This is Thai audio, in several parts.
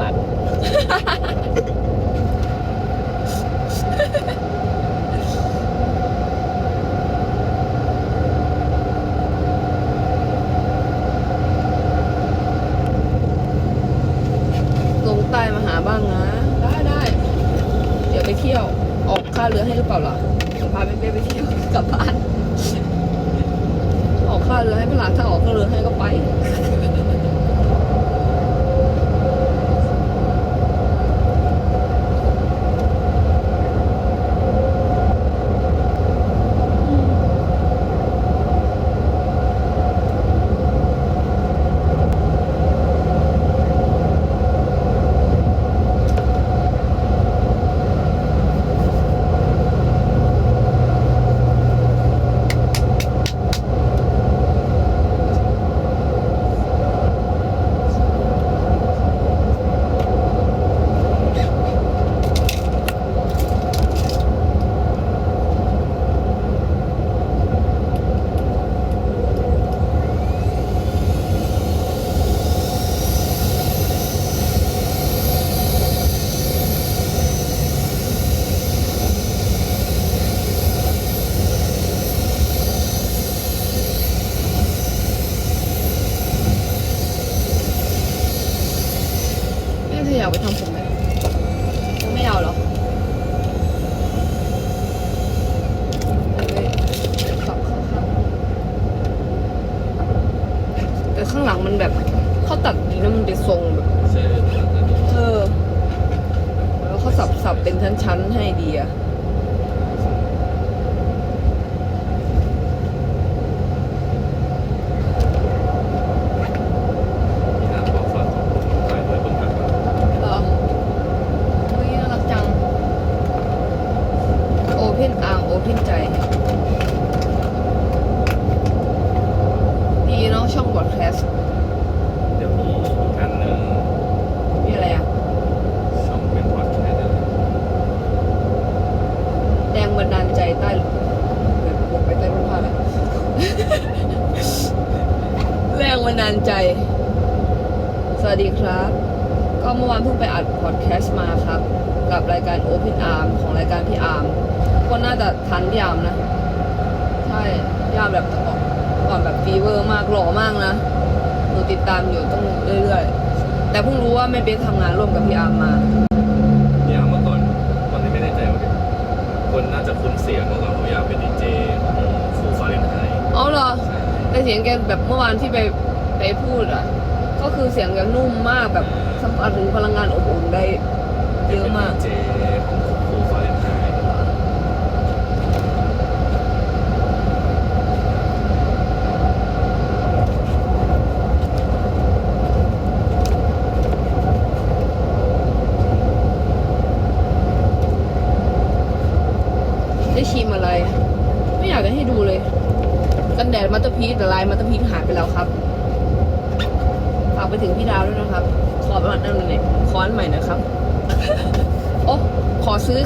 บาทลงใต้มาหาบ้างนะ ได้ได้เดี๋ยวไปเที่ยว ออกค่าเรือให้หรือเปล่าล่ะจะพาไปไปเที่ยวกลับบ้าน ออกค่าเรือให้เปล่าถ้าออกค่าเรือให้ก็ไป แม่เธออยากไปทำผมไหมเธอไม่เอาเหรอเอาไปปรับข้างๆแต่ ข้างหลังมันแบบเขาตัดดีแล้วมันเป็นทรงแบบเออแล้วเขาสับสับเป็นชั้นๆให้ดีอะทางบอกฝากขายไว้บนทางเหรอเฮ้ยน่ารักจังโอเพนอาร์มโอเพนใจ ดีเนาะช่องบอดแค สต์เดี๋ยวมีอีกอันหนึ่งมีอะไรอะช่องเป็นพอดแคสต์อะไรแรงบันดาลใจใต้เดี๋ยวผมไปใต้รูปภาพเลย แรงบันดาลใจ สวัสดีครับ ก็เมื่อวานเพิ่งไปอัดพอดแคสต์มาครับ กับรายการ Open Arm ของรายการพี่อาร์มก็น่าจะทันพี่อาร์มนะ ใช่พี่อาร์มแบบแต่ก่อนก่อนแบบฟีเวอร์มากหล่อมากนะห นูติดตามอยู่ต้องเรื่อยๆ แต่เพิ่งรู้ว่าแม่เบสทำงานร่วมกับพี่อาร์มมาอย่างเมื่อก่อนตอนนี้ไม่แน่ใจว่าคนน่าจะคุ้นเสียงเมื่อก่อนเขาอยากเป็นดีเจของฟูฟาเรนไฮต์อ๋อเหรอแต่เสียงแกแบบเมื่อวานที่ไปไปพูดอะ ก็คือเสียงแกนุ่มมากแบบสัมผัสถึงพลังงานอบอุ่นได้เยอะมาก เป็นดีเจของฟูฟาเรนไฮต์ ได้ ชิมอะไร ไม่อยากจะให้ดูเลย กันแดดมัตเตอร์พีซแต่ลายมัตเตอร์พีซหายไปแล้วครับฝากไปถึงพี่ดาวด้วยนะครับ ขอไปวันนั้นเลยขออันใหม่นะครับ โอ้ขอซื้อ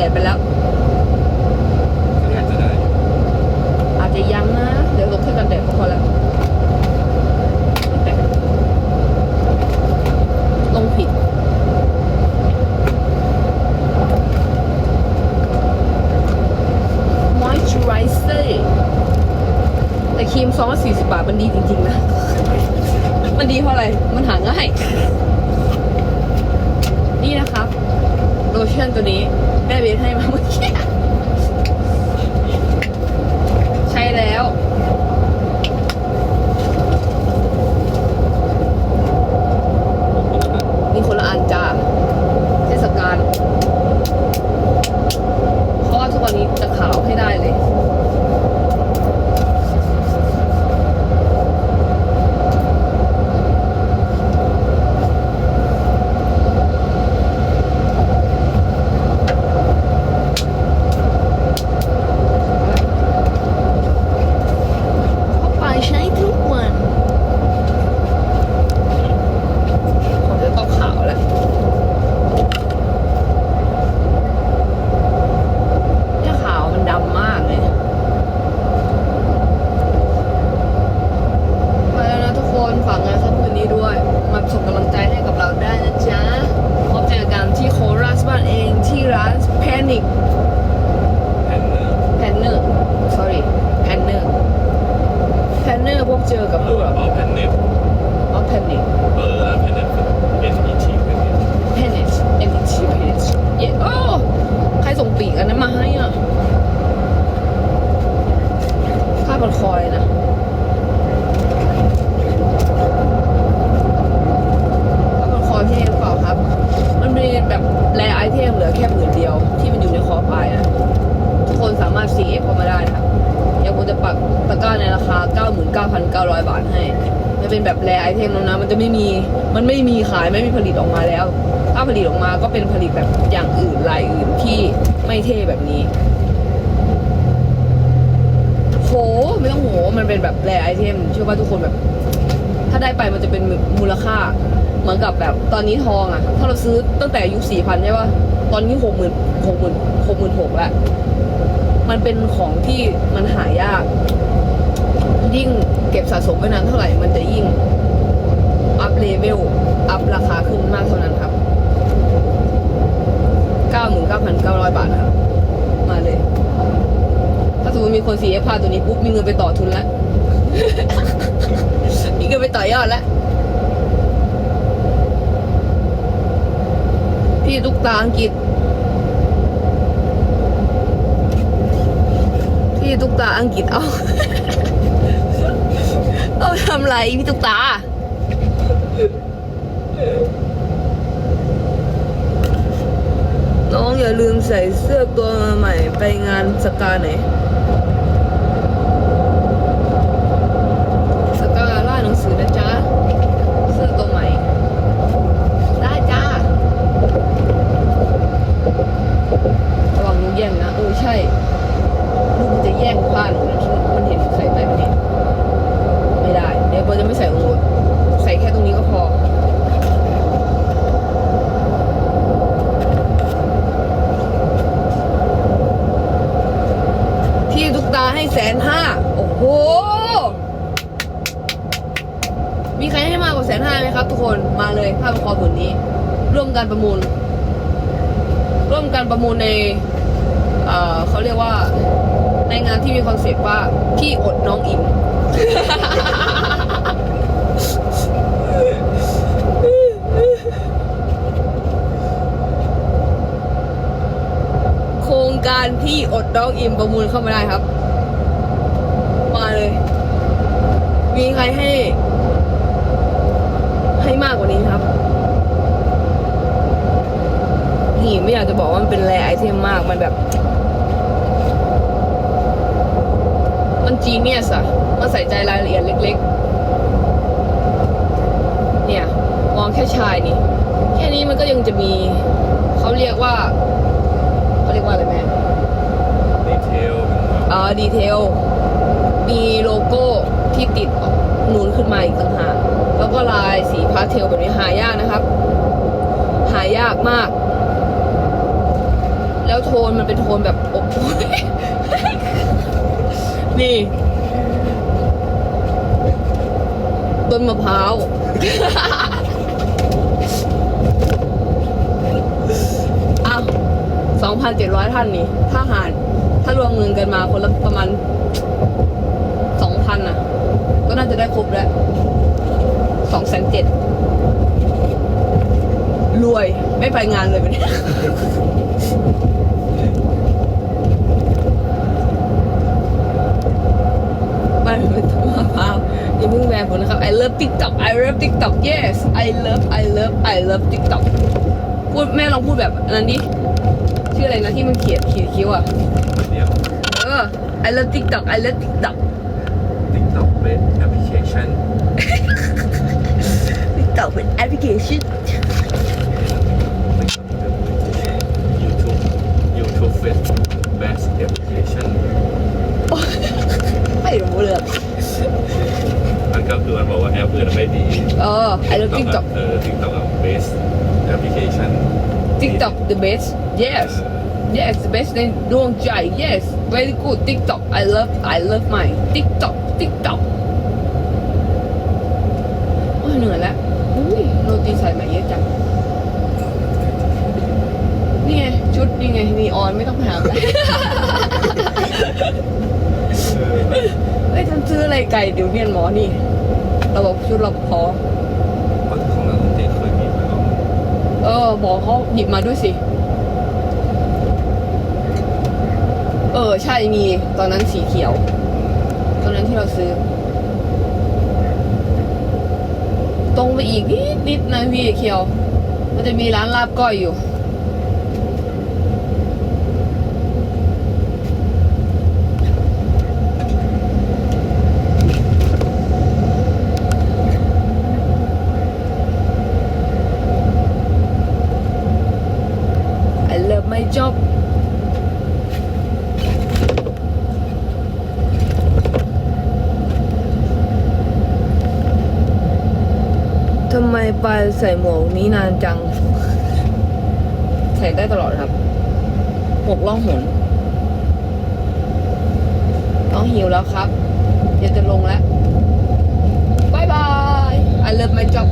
ดดไปแล้วก็น่าจะได้อาจจะยังนะ เดี๋ยวลบแค่กันแดดก็พอแล้วลงผิด moisturizer แต่ครีมซองละ40บาทมันดีจริง ๆ นะ มันดีเพราะอะไร มันหาง่าย นี่นะครับ โลชั่นตัวนี้ แม่เบสให้มาเมื่อกี้ ใช้แล้ว มีคนละอันจ้าเทศกาลเพราะว่าทุกวันนี้จะขาวให้ได้เลย เพราะไปใช้ทุกวันผมจะต้องขาวแล้ว เนี่ยขาวมันดำมากเลย ไปแล้วนะทุกคนฝากงานค่ำคืนนี้ด้วย มาส่งกำลังใจให้กับเราได้นะจ๊ะพบเจอกันที่โคราชบ้านเองที่ร้าน Panic แผ่นเนอร์ Panner sorry Panner Panner พบเจอกับ เอ พวก อ เรา เอาแผ่นเน็ต อ๋อ Panic เออแผ่นเน็ตเป็น N E T แผ่นเน็ต Panic N T Panic เย้โอ้ใครส่งปีกอันนั้นมาให้อะค่าพันคอยนะค่าพันคอยพี่เองหรือเปล่าครับ มันมีแบบแรไอเทมเหลือแค่หมื่นเดียว ที่มันอยู่ในคอปลายนะทุกคนสามารถ CF เข้ามาได้นะครับเดี๋ยวผมจะปักตะกร้า ในราคา 99,900 บาทให้จะเป็นแบบแรไอเทมแล้วนะ มันจะไม่มี มันไม่มีขายไม่มีผลิตออกมาแล้ว ถ้าผลิตออกมาก็เป็นผลิตแบบอย่างอื่นลายอื่นที่ไม่เท่แบบนี้ โห ไม่ต้องโห มันเป็นแบบแรไอเทมเชื่อว่าทุกคนแบบ ถ้าได้ไปมันจะเป็นมูลค่า เหมือนกับแบบตอนนี้ทองอะถ้าเราซื้อตั้งแต่อายุสี่พันใช่ป่ะ ตอนนี้หกหมื่นหกหมื่นหกหมื่นหกแล้วมันเป็นของที่มันหายาก ยิ่งเก็บสะสมไว้นานเท่าไหร่ มันจะยิ่งอัพเลเวล อัพราคาขึ้นมากเท่านั้นครับ 99,900 บาทนะครับ มาเลย ถ้าสมมติมีคน CF พาตัวนี้ปุ๊บ มีเงินไปต่อทุนแล้ว มีเงินไปต่อยอดแล้ว พี่ตุ๊กตาอังกฤษพี่ตุ๊กตาอังกฤษเอา เอาไปทำไรพี่ตุ๊กตา น้องอย่าลืมใส่เสื้อตัวใหม่ไปงานสกาไหนอยสกาล่าหนังสือนะจ๊ะ เสื้อตัวใหม่ ได้จ้า ระวังลูกแย่งนะ เออใช่ ลูกมันจะแย่งผ้าหนูนะมันเห็นใส่ไปมันเห็นไม่ได้ เดี๋ยวเบอร์จะไม่ใส่ตรงนู้นใส่แค่ตรงนี้ก็พอ พี่ตุ๊กตาให้แสนห้า โอ้โห มีใครให้มากกว่าแสนห้าไหมครับทุกคน มาเลยภาพประกอบผลนี้ ร่วมการประมูล ร่วมการ ประมูลในเอ่อเขาเรียกว่าในงานที่มีคอนเซปต์ว่าพี่อดน้องอิมโครงการพี่อดน้องอิมประมูลเข้ามาได้ครับ มาเลย มีใครให้มากกว่านี้ครับ นี่ ไม่อยากจะบอกว่ามันเป็นแรไอเทมมาก มันแบบ มันจีเนียสอะมันใส่ใจรายละเอียดเล็ก ๆ เนี่ย มองแค่ชายนี่ แค่นี้มันก็ยังจะมี เขาเรียกว่า เขาเรียกว่าอะไรแม่ดีเทลเป็นแบบอ่าดีเทล มีโลโก้ที่ติดนูนขึ้นมาอีกต่างหาก แล้วก็ลายสีพาสเทลแบบนี้หายากนะครับ หายากมาก แล้วโทนมันเป็นโทนแบบอบอุ่นนี่ ต้นมะพร้าว อ้าวสองพันเจ็ดร้อยท่านนี่ ถ้าหาร ถ้ารวมเงินกันมาคนละประมาณสองพันอะ ก็น่าจะได้ครบแล้วสองแสนเจ็ดรวย ไม่ไปงานเลยวันนี้บ้านเป็นต้นมะพร้าว อย่าเพิ่งแวร์ผมนะครับ I love TikTok I love TikTok yes I love I love I love TikTok พูดแม่ลองพูดแบบอันนั้นดิชื่ออะไรนะที่มันเขียนขีดคิ้วอะเดียว เออ I love TikTok I love TikTok TikTok เป็นแอปพลิเคชัน TikTok เป็นแอปพลิเคชัน YouTube YouTube เป็น best application ไม่รู้เลยมัน ก็คือมันบอกว่าแอปอื่นไม่ดีเออ I love TikTok เออ TikTok อะ best application TikTok the best yes yes the best ในดวงใจ yes very good TikTok I love I love my TikTok TikTok โอ้ยเหนื่อยแล้วอุ้ยโรตีใส่มาเยอะจังนี่ไง ชุดนี่ไงนีออนไม่ต้องไปหาอะไรเอ้ยฉันซื้ออะไรไก่เดี๋ยวเรียนหมอนี่ ระบบชุดรปภเพราะของนักดนตรีเคยมีมาก่อนเออบอกเขาหยิบมาด้วยสิ เออ ใช่มีตอนนั้นสีเขียว ตอนนั้นที่เราซื้อ ตรงไปอีกนิดนิดนะพี่เขียว มันจะมีร้านลาบก้อยอยู่ job ทำไมปลายใส่หมวกนี้นานจัง ใส่ได้ตลอดครับหกล่องหนต้องหิวแล้วครับเดี๋ยวจะลงแล้วบายบาย I love my job